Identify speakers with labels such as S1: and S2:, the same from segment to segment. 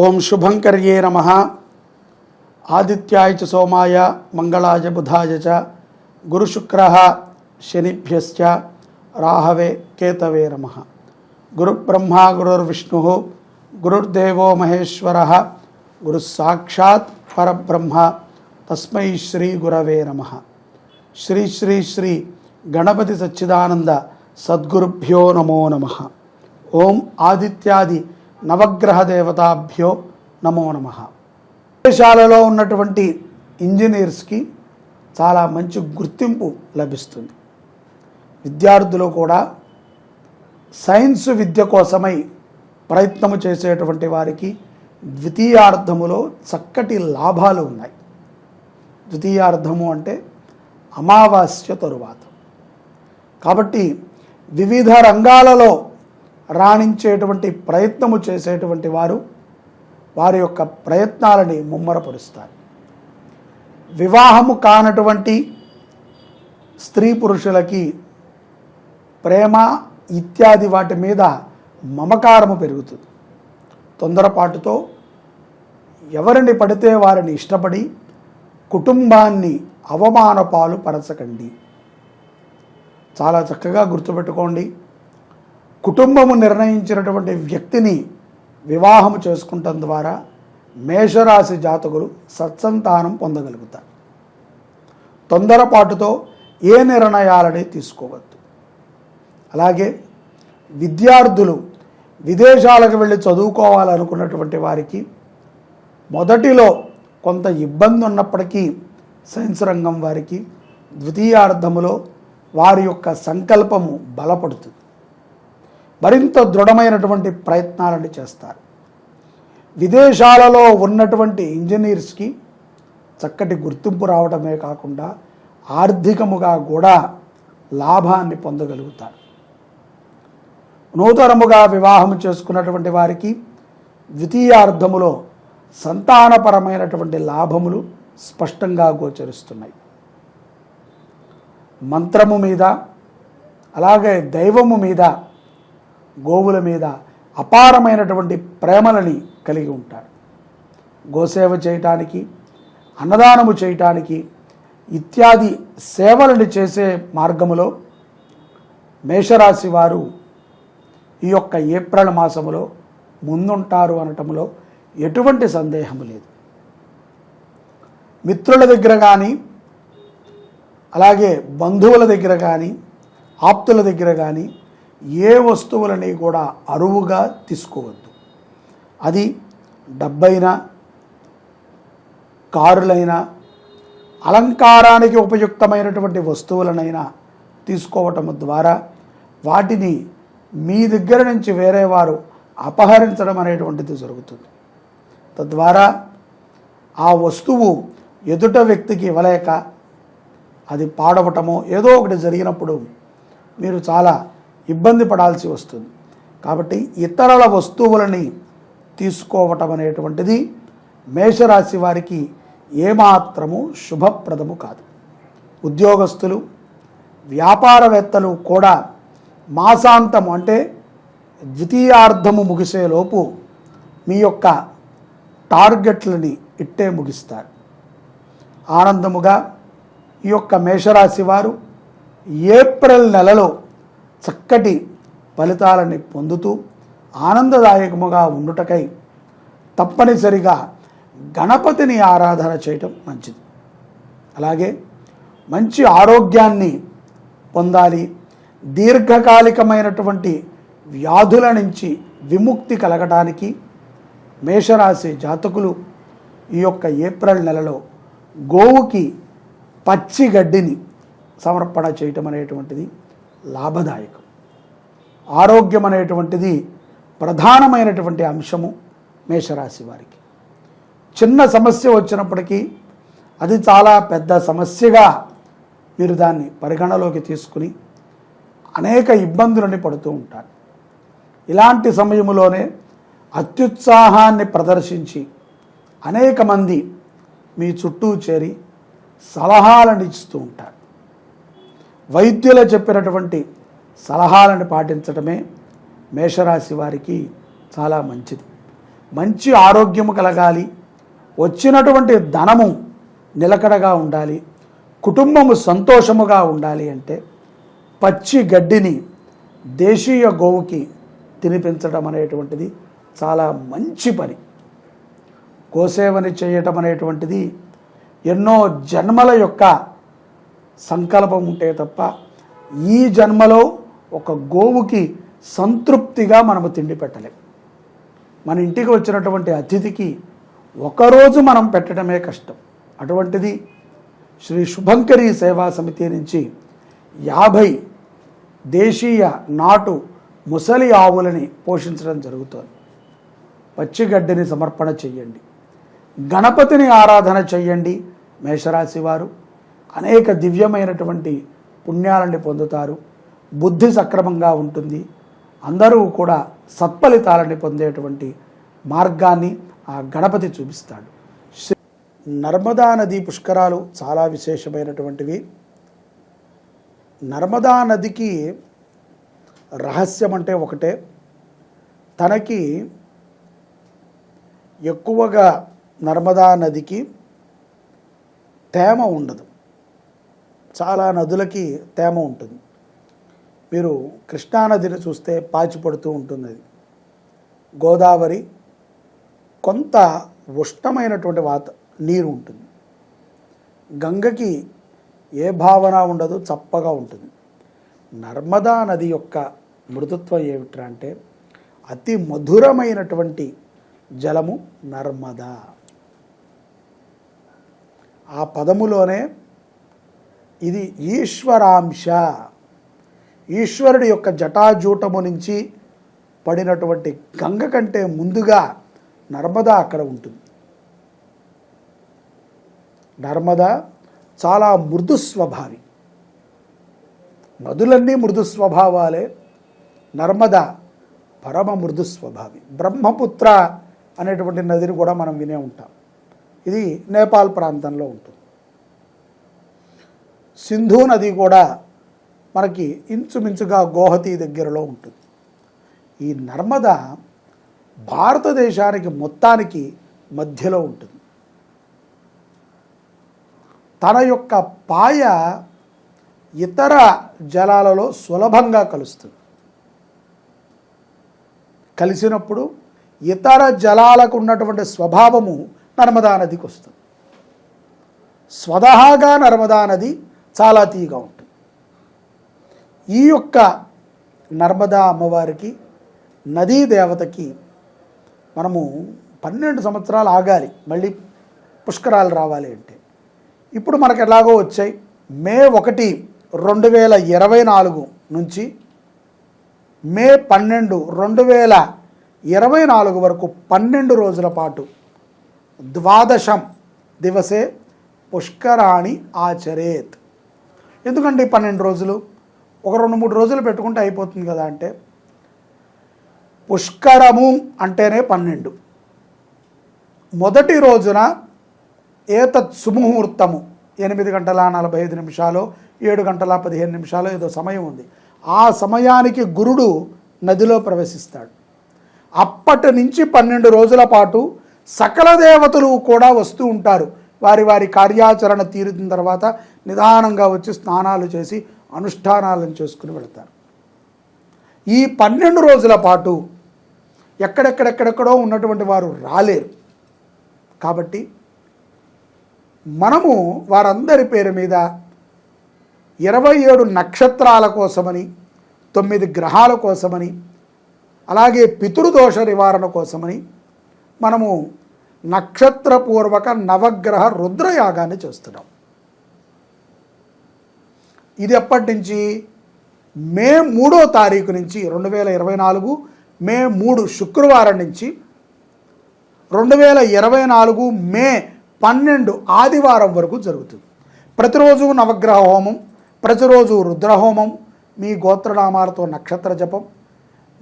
S1: ఓం శుభంకర్యే నమ ఆదిత్యాయ చ సోమాయ మంగళాయ బుధాయ చ గురుశుక్ర శనిభ్య రాహవే కేతవే నమ గురుబ్రహ్మ గురుర్విష్ణు గురుర్దేవో మహేశ్వర గురుసాక్షాత్ పరబ్రహ్మ తస్మై శ్రీ గురవే నమ శ్రీ శ్రీ శ్రీ గణపతి సచ్చిదానంద సద్గురుభ్యో నమో నమ ఓం ఆదిత్యాది నవగ్రహ దేవతాభ్యో నమో నమ
S2: విదేశాలలో ఉన్నటువంటి ఇంజనీర్స్కి చాలా మంచి గుర్తింపు లభిస్తుంది విద్యార్థులు కూడా సైన్స్ విద్య కోసమై ప్రయత్నము చేసేటువంటి వారికి ద్వితీయార్థములో చక్కటి లాభాలు ఉన్నాయి ద్వితీయార్థము అంటే అమావాస్య తరువాత కాబట్టి వివిధ రంగాలలో రాణించేటువంటి ప్రయత్నము చేసేటువంటి వారు వారి యొక్క ప్రయత్నాలని ముమ్మరపరుస్తారు వివాహము కానటువంటి స్త్రీ పురుషులకి ప్రేమ ఇత్యాది వాటి మీద మమకారము పెరుగుతుంది తొందరపాటుతో ఎవరిని పడితే వారిని ఇష్టపడి కుటుంబాన్ని అవమానపాలు పరచకండి చాలా చక్కగా గుర్తుపెట్టుకోండి కుటుంబము నిర్ణయించినటువంటి వ్యక్తిని వివాహము చేసుకుంటం ద్వారా మేషరాశి జాతకులు సత్సంతానం పొందగలుగుతారు తొందరపాటుతో ఏ నిర్ణయాలని తీసుకోవద్దు అలాగే విద్యార్థులు విదేశాలకు వెళ్ళి చదువుకోవాలనుకున్నటువంటి వారికి మొదటిలో కొంత ఇబ్బంది ఉన్నప్పటికీ సైన్స్ రంగం వారికి ద్వితీయార్థములో వారి యొక్క సంకల్పము బలపడుతుంది మరింత దృఢమైనటువంటి ప్రయత్నాలను చేస్తారు విదేశాలలో ఉన్నటువంటి ఇంజనీర్స్కి చక్కటి గుర్తింపు రావడమే కాకుండా ఆర్థికముగా కూడా లాభాన్ని పొందగలుగుతారు నూతనముగా వివాహం చేసుకున్నటువంటి వారికి ద్వితీయార్థములో సంతానపరమైనటువంటి లాభములు స్పష్టంగా గోచరిస్తున్నాయి మంత్రము మీద అలాగే దైవము మీద గోవుల మీద అపారమైనటువంటి ప్రేమలని కలిగి ఉంటాడు గోసేవ చేయటానికి అన్నదానము చేయటానికి ఇత్యాది సేవలను చేసే మార్గములో మేషరాశి వారు ఈ యొక్క ఏప్రిల్ మాసములో ముందుంటారు అనటంలో ఎటువంటి సందేహం లేదు మిత్రుల దగ్గర కానీ అలాగే బంధువుల దగ్గర కానీ ఆప్తుల దగ్గర కానీ ఏ వస్తువులని కూడా అరువుగా తీసుకోవద్దు అది డబ్బైనా కారులైనా అలంకారానికి ఉపయుక్తమైనటువంటి వస్తువులనైనా తీసుకోవటం ద్వారా వాటిని మీ దగ్గర నుంచి వేరే వారు అపహరించడం అనేటువంటిది జరుగుతుంది తద్వారా ఆ వస్తువు ఎదుట వ్యక్తికి ఇవ్వలేక అది పాడవటమో ఏదో ఒకటి జరిగినప్పుడు మీరు చాలా ఇబ్బంది పడాల్సి వస్తుంది కాబట్టి ఇతరుల వస్తువులని తీసుకోవటం అనేటువంటిది మేషరాశి వారికి ఏమాత్రము శుభప్రదము కాదు ఉద్యోగస్తులు వ్యాపారవేత్తలు కూడా మాసాంతము అంటే ద్వితీయార్థము ముగిసేలోపు మీ యొక్క టార్గెట్లని ఇట్టే ముగిస్తారు ఆనందముగా ఈ యొక్క మేషరాశి వారు ఏప్రిల్ నెలలో చక్కటి ఫలితాలని పొందుతూ ఆనందదాయకముగా ఉండుటకై తప్పనిసరిగా గణపతిని ఆరాధన చేయటం మంచిది అలాగే మంచి ఆరోగ్యాన్ని పొందాలి దీర్ఘకాలికమైనటువంటి వ్యాధుల నుంచి విముక్తి కలగడానికి మేషరాశి జాతకులు ఈ యొక్క ఏప్రిల్ నెలలో గోవుకి పచ్చి గడ్డిని సమర్పణ చేయటం అనేటువంటిది లాభదాయకం ఆరోగ్యం అనేటువంటిది ప్రధానమైనటువంటి అంశము మేషరాశి వారికి చిన్న సమస్య వచ్చినప్పటికీ అది చాలా పెద్ద సమస్యగా మీరు దాన్ని పరిగణలోకి తీసుకుని అనేక ఇబ్బందులని పడుతూ ఉంటారు ఇలాంటి సమయంలోనే అత్యుత్సాహాన్ని ప్రదర్శించి అనేక మంది మీ చుట్టూ చేరి సలహాలను ఇస్తూ ఉంటారు వైద్యులు చెప్పినటువంటి సలహాలను పాటించడమే మేషరాశి వారికి చాలా మంచిది మంచి ఆరోగ్యము కలగాలి వచ్చినటువంటి ధనము నిలకడగా ఉండాలి కుటుంబము సంతోషముగా ఉండాలి అంటే పచ్చి గడ్డిని దేశీయ గోవుకి తినిపించడం అనేటువంటిది చాలా మంచి పని గోసేవని చేయటం అనేటువంటిది ఎన్నో జన్మల యొక్క సంకల్పం ఉంటే తప్ప ఈ జన్మలో ఒక గోవుకి సంతృప్తిగా మనము తిండి పెట్టలేం మన ఇంటికి వచ్చినటువంటి అతిథికి ఒకరోజు మనం పెట్టడమే కష్టం అటువంటిది శ్రీ శుభంకరి సేవా సమితి నుంచి యాభై దేశీయ నాటు ముసలి ఆవులని పోషించడం జరుగుతోంది పచ్చిగడ్డిని సమర్పణ చెయ్యండి గణపతిని ఆరాధన చెయ్యండి మేషరాశి వారు అనేక దివ్యమైనటువంటి పుణ్యాలని పొందుతారు బుద్ధి సక్రమంగా ఉంటుంది అందరూ కూడా సత్ఫలితాలని పొందేటువంటి మార్గాన్ని ఆ గణపతి చూపిస్తాడు నర్మదా నది పుష్కరాలు చాలా విశేషమైనటువంటివి నర్మదా నదికి రహస్యం అంటే ఒకటే తనకి ఎక్కువగా నర్మదా నదికి తేమ ఉండదు చాలా నదులకి తేమ ఉంటుంది మీరు కృష్ణానదిని చూస్తే పాచిపడుతూ ఉంటుంది అది గోదావరి కొంత ఉష్ణమైనటువంటి వాత నీరు ఉంటుంది గంగకి ఏ భావన ఉండదు చప్పగా ఉంటుంది నర్మదా నది యొక్క మృదుత్వం ఏమిట్రా అంటే అతి మధురమైనటువంటి జలము నర్మదా ఆ పదములోనే ఇది ఈశ్వరాంశ ఈశ్వరుడి యొక్క జటాజూటము నుంచి పడినటువంటి గంగ కంటే ముందుగా నర్మదా అక్కడ ఉంటుంది నర్మదా చాలా మృదు స్వభావి నదులన్నీ మృదు స్వభావాలే నర్మద పరమ మృదు స్వభావి బ్రహ్మపుత్ర అనేటువంటి నదిని కూడా మనం వినే ఉంటాం ఇది నేపాల్ ప్రాంతంలో ఉంటుంది సింధు నది కూడా మనకి ఇంచుమించుగా గోహతి దగ్గరలో ఉంటుంది ఈ నర్మద భారతదేశానికి మొత్తానికి మధ్యలో ఉంటుంది తన యొక్క పాయ ఇతర జలాలలో సులభంగా కలుస్తుంది కలిసినప్పుడు ఇతర జలాలకు ఉన్నటువంటి స్వభావము నర్మదా నదికి వస్తుంది స్వతహాగా నర్మదా నది చాలా తీయగా ఉంటుంది ఈ యొక్క నర్మదా అమ్మవారికి నదీ దేవతకి మనము పన్నెండు సంవత్సరాలు ఆగాలి మళ్ళీ పుష్కరాలు రావాలి అంటే ఇప్పుడు మనకు ఎలాగో వచ్చాయి మే ఒకటి రెండు వేల ఇరవై నాలుగు నుంచి మే పన్నెండు రెండు వేల ఇరవై నాలుగు వరకు పన్నెండు రోజుల పాటు ద్వాదశం దివసే పుష్కరాణి ఆచరేత్ ఈ పన్నెండు రోజులు ఒక రెండు మూడు రోజులు పెట్టుకుంటే అయిపోతుంది కదా అంటే పుష్కరము అంటేనే పన్నెండు మొదటి రోజున ఏతత్ సుముహూర్తము ఎనిమిది గంటల నలభై ఐదు నిమిషాలు ఏడు గంటల పదిహేను నిమిషాలు ఏదో సమయం ఉంది ఆ సమయానికి గురుడు నదిలో ప్రవేశిస్తాడు అప్పటి నుంచి పన్నెండు రోజుల పాటు సకల దేవతలు కూడా వస్తూ ఉంటారు వారి వారి కార్యాచరణ తీరిన తర్వాత నిదానంగా వచ్చి స్నానాలు చేసి అనుష్ఠానాలను చేసుకుని వెళతారు ఈ పన్నెండు రోజుల పాటు ఎక్కడెక్కడెక్కడెక్కడో ఉన్నటువంటి వారు రాలేరు కాబట్టి మనము వారందరి పేరు మీద ఇరవై ఏడు నక్షత్రాల కోసమని తొమ్మిది గ్రహాల కోసమని అలాగే పితృదోష నివారణ కోసమని మనము నక్షత్రపూర్వక నవగ్రహ రుద్రయాగాన్ని చేస్తున్నాం ఇది ఎప్పటి నుంచి మే మూడో తారీఖు నుంచి రెండు వేల ఇరవై నాలుగు మే మూడు శుక్రవారం నుంచి రెండు వేల ఇరవై నాలుగు మే పన్నెండు ఆదివారం వరకు జరుగుతుంది ప్రతిరోజు నవగ్రహ హోమం ప్రతిరోజు రుద్రహోమం మీ గోత్రనామాలతో నక్షత్ర జపం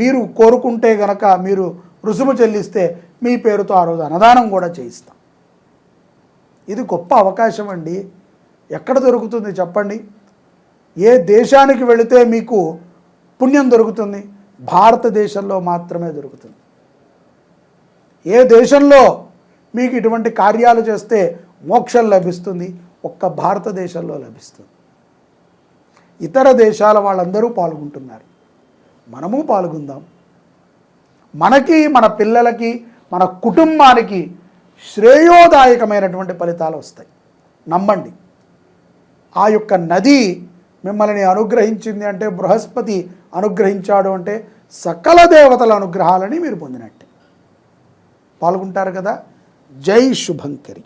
S2: మీరు కోరుకుంటే గనక మీరు రుసుము చెల్లిస్తే మీ పేరుతో ఆ రోజు అన్నదానం కూడా చేయిస్తాం ఇది గొప్ప అవకాశం అండి ఎక్కడ దొరుకుతుంది చెప్పండి ఏ దేశానికి వెళితే మీకు పుణ్యం దొరుకుతుంది భారతదేశంలో మాత్రమే దొరుకుతుంది ఏ దేశంలో మీకు ఇటువంటి కార్యాలు చేస్తే మోక్షం లభిస్తుంది ఒక్క భారతదేశంలో లభిస్తుంది ఇతర దేశాల వాళ్ళందరూ పాల్గొంటున్నారు మనము పాల్గొందాం మనకి మన పిల్లలకి మన కుటుంబానికి శ్రేయోదాయకమైనటువంటి ఫలితాలు వస్తాయి నమ్మండి ఆ యొక్క నది మిమ్మల్ని అనుగ్రహించింది అంటే బృహస్పతి అనుగ్రహించాడు అంటే సకల దేవతల అనుగ్రహాలని మీరు పొందినట్టే పాల్గొంటారు కదా జై శుభంకరి